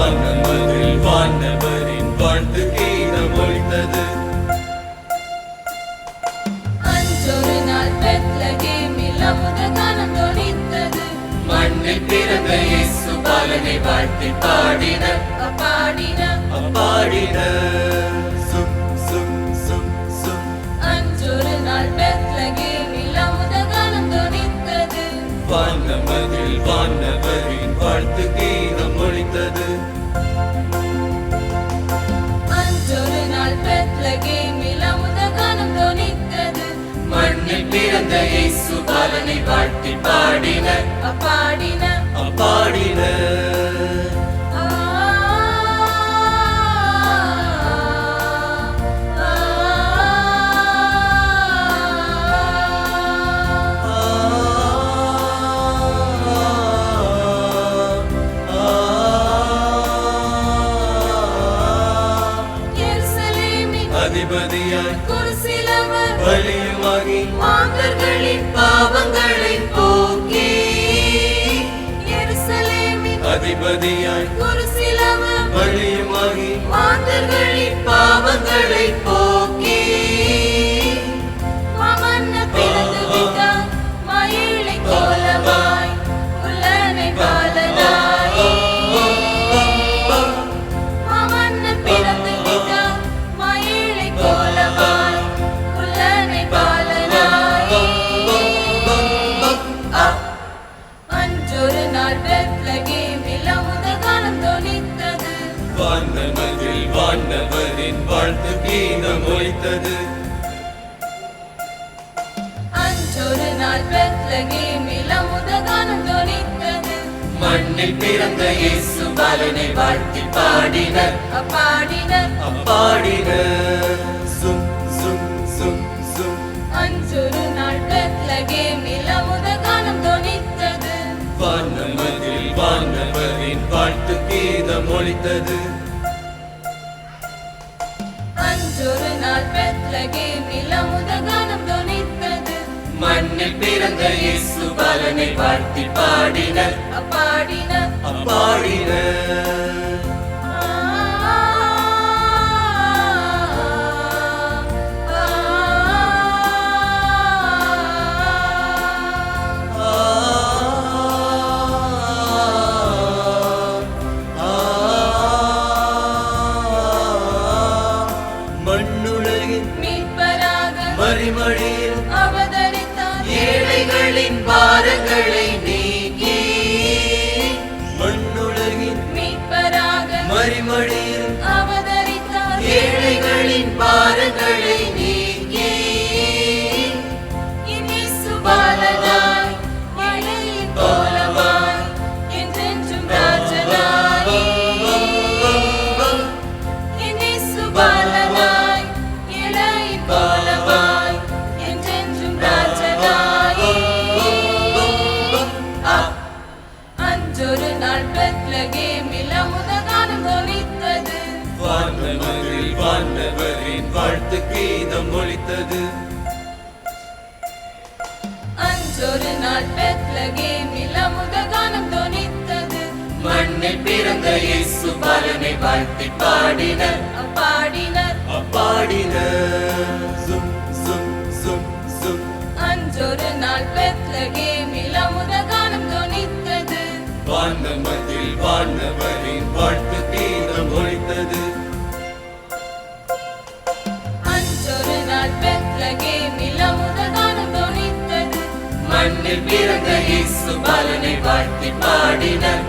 வானமதில் வானவரின் வாழ்த்து கீதம் ஒழித்தது. அன்றொரு நாள் பெத்லகேமில் அமுத கானம் தொனித்தது. மண்ணில் பிறந்த இயேசு பாலனை வாழ்த்தி பாடின. பாடின பாடின வானமதில் வானவரின் வாழ்த்து கீதம் பிறந்த இயேசு பாலனை வாழ்த்தி பாடினர் பாடினர் பாடினர் அதிபதியாய் பலியுமாகி மாந்தர்களின் பாவங்களை போக்கி அதிபதியாய் பலியுமாகி மாந்தர்களின் பாவங்களை போக்கி வானவரின் வாழ்த்து கீதம் ஒழித்தது அன்றொரு நாள் பெத்லகேமில் அமுதகானம் தொனித்தது. மண்ணில் பிறந்த இயேசு பாலனை வாழ்த்தி பாடினர். பாடினர் பாடினர் சும் சும் சும் சும். அன்றொரு நாள் பெத்லகேமில் அமுதகானம் தொனித்தது. வானமதில் வானவரின் வாழ்த்து கீதம் ஒழித்தது மண்ணில் பிறந்த இயேசு பாலனை வாழ்த்தி பாடினர். பாடினர் பாடினர் மண்ணுலகின் மீட்பராக மறிமொழியில் அவதரித்தார் ஏழைகளின் பாரங்களை நீக்கி மண்ணுலகின் மீட்பராக மறிமொழியில் அவதரித்தார். ஏழைகளின் பாரங்களை நீக்கி பாலனாய் இளையின் கோலமாய் என்றென்றும் ராஜனாய் பாலனாய் வாழ்த்து கீதம் ஒழித்தது அன்றொரு நாள் பெத்லகேமில் அமுதகானம் தொனித்தது. மண்ணில் பிறந்த இயேசு பாலனை வாழ்த்தி பாடினர். பாடினர். பாடினர். சும் சும் சும் சும். அன்றொரு நாள் பெத்லகேமில் தொனித்தது. வானமதில் வானவரின் இயேசு